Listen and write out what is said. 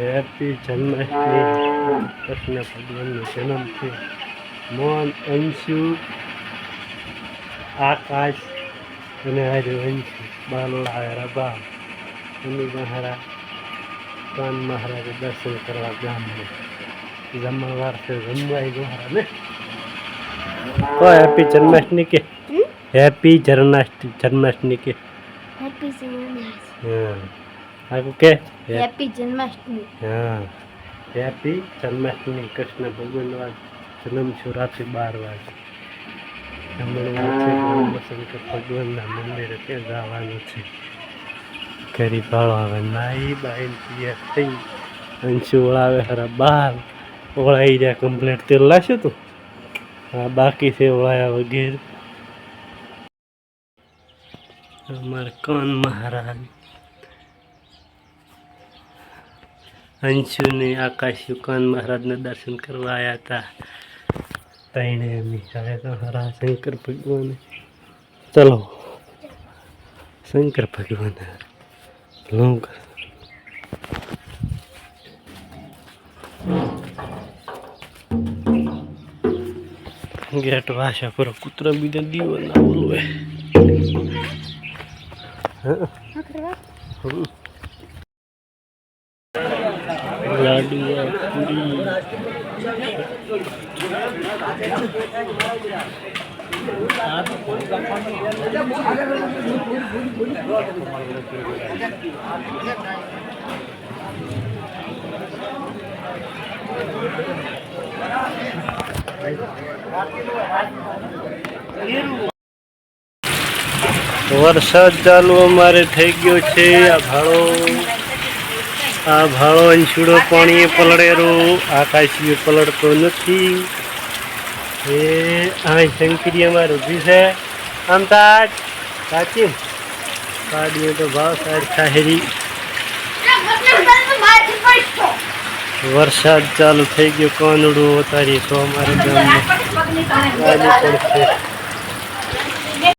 Happy Janmashtami. Krishna ભગવાનનો જન્મ છે. મોહન અંશુ આકાશ અને હારે અંશુ. બાલોડા રબા અમી મહારાજ કાન મહારાજે દર્શન કરવા ગામને. જમણવાર છે જમવાય ગોહારા ને? તો હેપી જન્માષ્ટમી કે? હેપી જન્માષ્ટમી જન્માષ્ટમી કે? હેપી જન્માષ્ટમી. હા. આગું કે? હેપી જન્માષ્ટમી. હા. હેપી જન્માષ્ટમી. કૃષ્ણ ભગવાન જન્મ છું રાત્રે બાર વાગે. શંકર ભગવાનના મંદિરે ત્યાં જવાનું છે. કરી આવે. નાઈ બાઈન તૈયાર થઈ. અંશુ ઓળાવે ખરા બાર ઓળાઈ રહ્યા કમ્પ્લીટ તેલ લાવશું તું? હા બાકી છે ઓળાયા વગેરે. અમારે કોણ મહારાજ? અંશુ ને આકાશ યુકાન મહારાજના દર્શન કરવા આવ્યા હતા તઈને એમ હવે તો હરા શંકર ભગવાન ચલો શંકર ભગવાન લોંગ ગેટ વાસા પર કૂતરો બીજા દીવો ના બોલવે હા લાડુઆ પૂરી વરસાદ ચાલુ અમારે થઈ ગયો છે આ ભાડો આ ભાળો અંશુડો પાણીએ પલળેરો આકાશીએ પલળતો નથી. એ આ શંકરી અમારે ઊભી છે. આમ તાજ સાચી. કાઢીએ તો ભાવ સાહેબ ખાહેરી વરસાદ ચાલુ થઈ ગયો કોનડું ઉતારી તો અમારે ગામમાં.